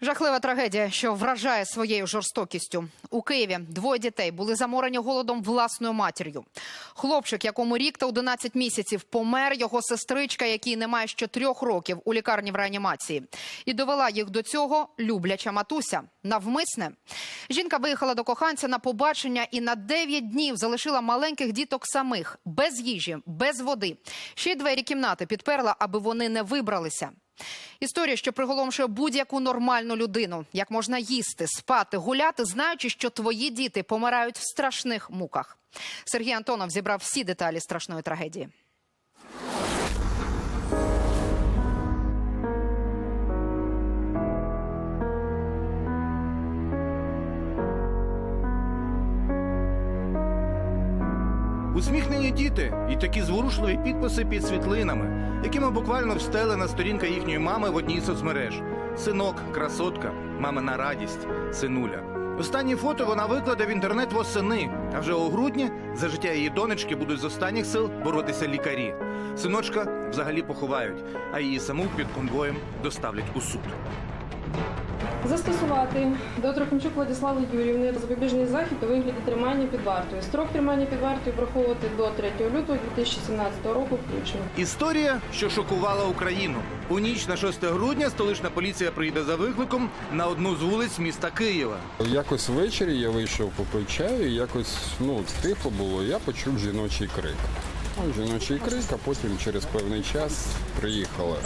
Жахлива трагедія, що вражає своєю жорстокістю. У Києві двоє дітей були заморені голодом власною матір'ю. Хлопчик, якому рік та 11 місяців, помер його сестричка, якій немає ще трьох років у лікарні в реанімації. І довела їх до цього любляча матуся. Навмисне. Жінка виїхала до коханця на побачення і на 9 днів залишила маленьких діток самих, без їжі, без води. Ще й двері кімнати підперла, аби вони не вибралися. Історія, що приголомшує будь-яку нормальну людину. Як можна їсти, спати, гуляти, знаючи, що твої діти помирають в страшних муках. Сергій Антонов зібрав всі деталі страшної трагедії. Діти і такі зворушливі підписи під світлинами, якими буквально встелена сторінка їхньої мами в одній соцмереж. Синок, красотка, мамина радість, синуля. Останні фото вона викладе в інтернет восени. А вже у грудні за життя її донечки будуть з останніх сил боротися лікарі. Синочка взагалі поховають, а її саму під конвоєм доставлять у суд. Застосувати до Трохимчук Владислави Юрівни запобіжний захід у вигляді тримання під вартою. Строк тримання під вартою враховувати до 3 лютого 2017 року включно. Історія, що шокувала Україну. У ніч на 6 грудня столична поліція прийде за викликом на одну з вулиць міста Києва. Якось ввечері я вийшов попити чаю, якось ну тихо було. Я почув жіночий крик. Ну, жіночий крик, а потім через певний час приїхала.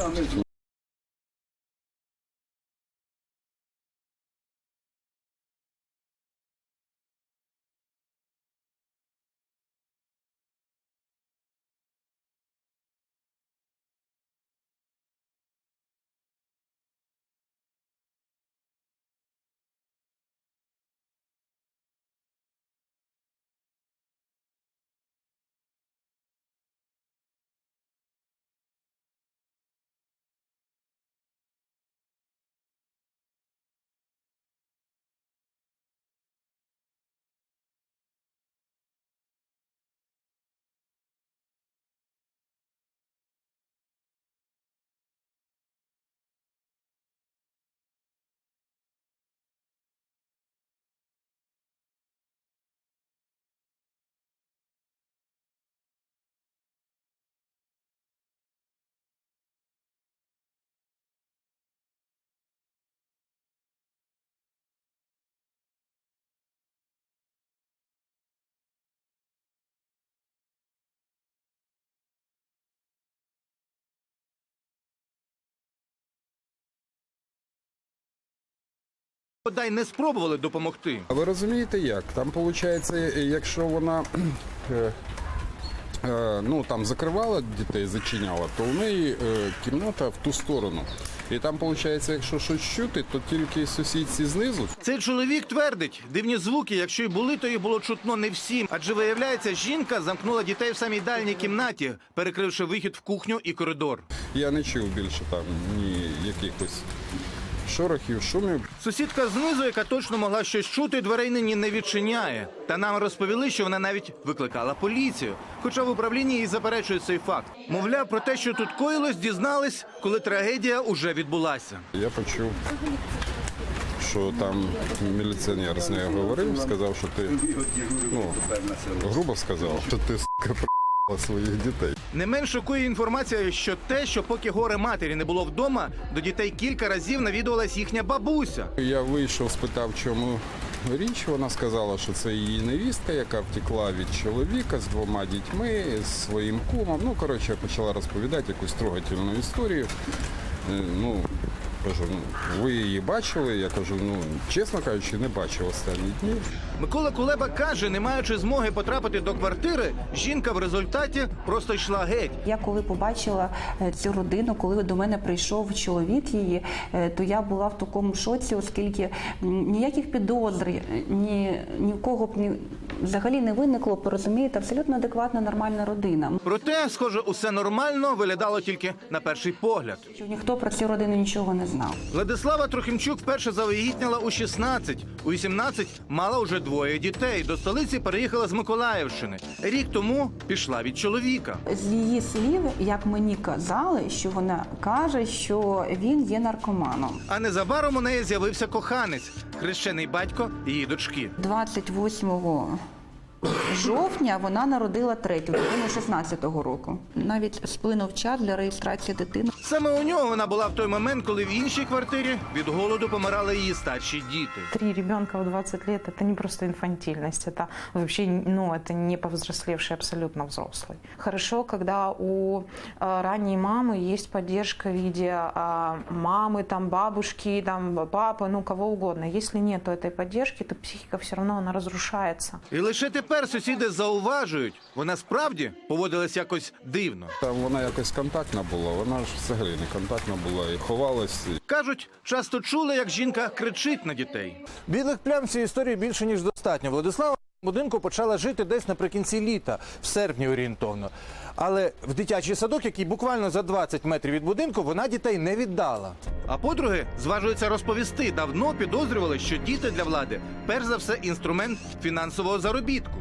Бодай не спробували допомогти. А ви розумієте як? Там виходить, якщо вона е, е, ну там закривала дітей, зачиняла, то у неї е, кімната в ту сторону. І там виходить, якщо щось чути, то тільки сусідці знизу Цей чоловік твердить, дивні звуки, якщо й були, то їх було чутно не всім. Адже виявляється, жінка замкнула дітей в самій дальній кімнаті, перекривши вихід в кухню і коридор. Я не чув більше там ні якихось шорохів, шумів. Сусідка знизу, яка точно могла щось чути, дверей нині не відчиняє. Та нам розповіли, що вона навіть викликала поліцію. Хоча в управлінні їй заперечують цей факт. Мовляв, про те, що тут коїлось, дізнались, коли трагедія уже відбулася. Я почув, що там міліціонер з нею говорив, сказав, що ти ну, грубо сказав, що ти про***ла своїх дітей. Не менш шокує інформація, що те, що поки горе матері не було вдома, до дітей кілька разів навідувалась їхня бабуся. Я вийшов, спитав, чому річ. Вона сказала, що це її невістка, яка втекла від чоловіка з двома дітьми, з своїм кумом. Ну, коротше, почала розповідати якусь трогательну історію. Е, Ну, кажу, ну, ви її бачили? Я кажу, ну, чесно кажучи, не бачив останні дні. Микола Кулеба каже, не маючи змоги потрапити до квартири, жінка в результаті просто йшла геть. Я коли побачила е, цю родину, коли до мене прийшов чоловік її, е, то я була в такому шоці, оскільки ніяких підозр, е, ні, ні в кого б ні, взагалі не виникло, порозумієте, абсолютно адекватна, нормальна родина. Проте, схоже, усе нормально виглядало тільки на перший погляд. Що ніхто про цю родину нічого не знав. Владислава Трохимчук вперше завагітніла у 16. У 18 мала уже двоє дітей. До столиці переїхала з Миколаївщини. Рік тому пішла від чоловіка. З її слів, як мені казали, що вона каже, що він є наркоманом. А незабаром у неї з'явився коханець, хрещений батько її дочки. 28 жовтня вона народила третю дитину 16-го року. Навіть сплинув час для реєстрації дитини. Саме у нього вона була в той момент, коли в іншій квартирі від голоду помирали її старші діти. Три ребенка в 20 лет это не просто инфантильность, это вообще ну, это не повзрослевший абсолютно взрослый. Хорошо, когда у э, ранней мамы есть поддержка в виде э, мамы, там, бабушки, там, папы, ну кого угодно. Если нет этой поддержки, то психика все равно она разрушается. І лише тепер сусіди зауважують, вона справді поводилась якось дивно. Там вона якось контактна була, вона ж взагалі не контактна була і ховалась. Кажуть, часто чули, як жінка кричить на дітей. Білих плям цієї історії більше ніж достатньо. Владислава будинку почала жити десь наприкінці літа, в серпні орієнтовно. Але в дитячий садок, який буквально за 20 метрів від будинку, вона дітей не віддала. А подруги зважуються розповісти, давно підозрювали, що діти для влади перш за все інструмент фінансового заробітку.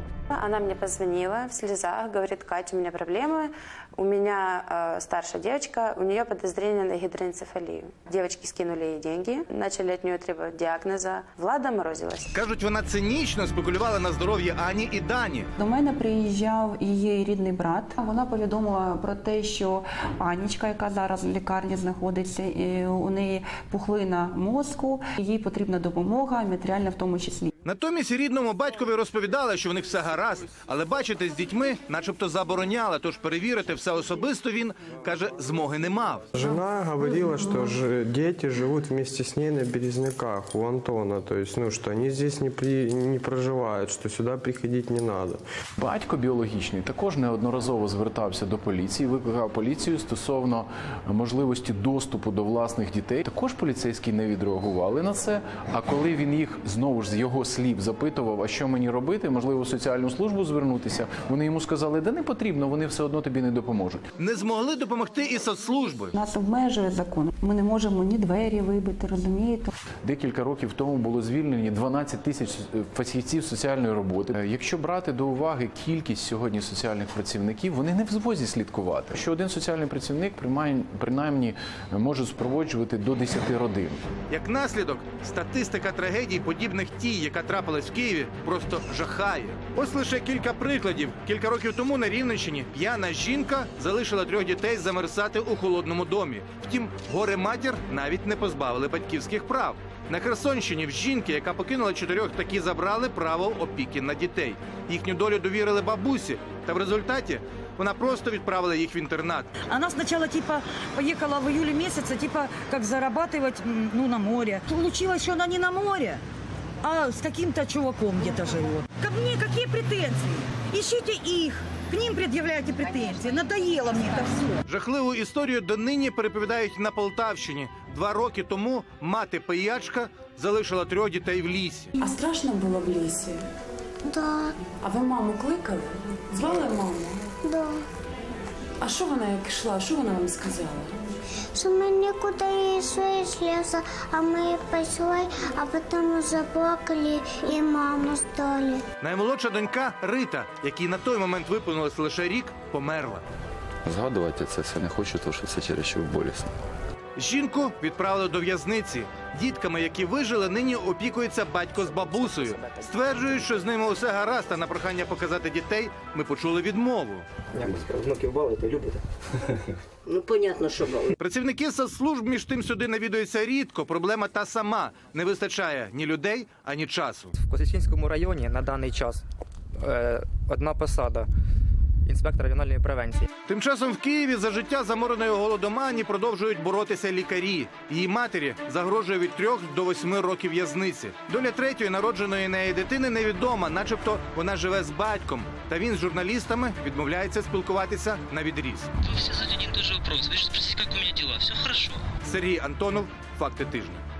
Она мне позвонила в слезах, говорит, Катя, у меня проблемы, у меня э, старшая девочка, у нее подозрение на гидроэнцефалию. Девочки скинули ей деньги, начали от нее требовать диагноза. Влада морозилась. Кажуть, вона цинічно спекулювала на здоров'я Ані і Дані. До мене приїжджав її рідний брат. Вона повідомила про те, що Анічка, яка зараз в лікарні знаходиться, у неї пухлина мозку, їй потрібна допомога, матеріальна в тому числі. Натомість рідному батькові розповідали, що в них все гаразд, але бачити з дітьми, начебто, забороняла. Тож перевірити все особисто він каже, змоги не мав. Жена говорила, что ж, дети живут вместе с ней на Березняках у Антона. То есть, ну, что они здесь не, при, не проживают, что сюда приходить не надо. Батько біологічний також неодноразово звертався до поліції, викликав поліцію стосовно можливості доступу до власних дітей. Також поліцейські не відреагували на це. А коли він їх знову ж з його слів запитував, а що мені робити, можливо, в соціальну службу звернутися. Вони йому сказали, да не потрібно, вони все одно тобі не допоможуть. Не змогли допомогти і соцслужби. Нас обмежує закон. Ми не можемо ні двері вибити, розумієте? Декілька років тому було звільнені 12 тисяч фахівців соціальної роботи. Е, Якщо брати до уваги кількість сьогодні соціальних працівників, вони не в змозі слідкувати. Що один соціальний працівник примай- принаймні може супроводжувати до 10 родин. Як наслідок, статистика трагедій, подібних тій, яка трапилась в Києві, просто жахає. Ось лише кілька прикладів. Кілька років тому на Рівненщині п'яна жінка залишила трьох дітей замерзати у холодному домі. Втім, горе матір навіть не позбавили батьківських прав. На Херсонщині в жінки, яка покинула чотирьох, таки забрали право опіки на дітей. Їхню долю довірили бабусі, та в результаті вона просто відправила їх в інтернат. Она сначала типа поехала в июле месяце, типа как зарабатывать ну, на море. Получилось, что она не на море, а с каким-то чуваком где-то живет. Ко мне какие претензии? Ищите их, к ним предъявляйте претензии. Надоело мне это все. Жахливу історію донині переповідають на Полтавщині. Два роки тому мати пиячка залишила трьох дітей в лісі. А страшно було в лісі? Да, А ви маму кликали? Звали маму? да. А що вона як йшла? Що вона вам сказала? Что мы никуда не шли из леса, а мы пошли, а потом заплакали и маму стали. Наймолодша донька Рита, якій на той момент виповнилось лише рік, померла. Згадувати це все не хочу, тому що це через що болісно. Жінку відправили до в'язниці. Дітками, які вижили, нині опікується батько з бабусею. Стверджують, що з ними усе гаразд, а на прохання показати дітей ми почули відмову. Внуків балуєте, любите? Ну, понятно, що балуєте. Працівники соцслужб між тим сюди навідуються рідко. Проблема та сама: не вистачає ні людей, ані часу. В Косичинському районі на даний час е, одна посада інспектора регіональної превенції. Тим часом в Києві за життя замореної голодомані продовжують боротися лікарі. Її матері загрожує від трьох до восьми років в'язниці. Доля третьої народженої неї дитини невідома, начебто вона живе з батьком. Та він з журналістами відмовляється спілкуватися на відріз. Все задают один и тот же вопрос. Вы же спросите, как у меня дела. Все хорошо. Сергій Антонов, факти тижня.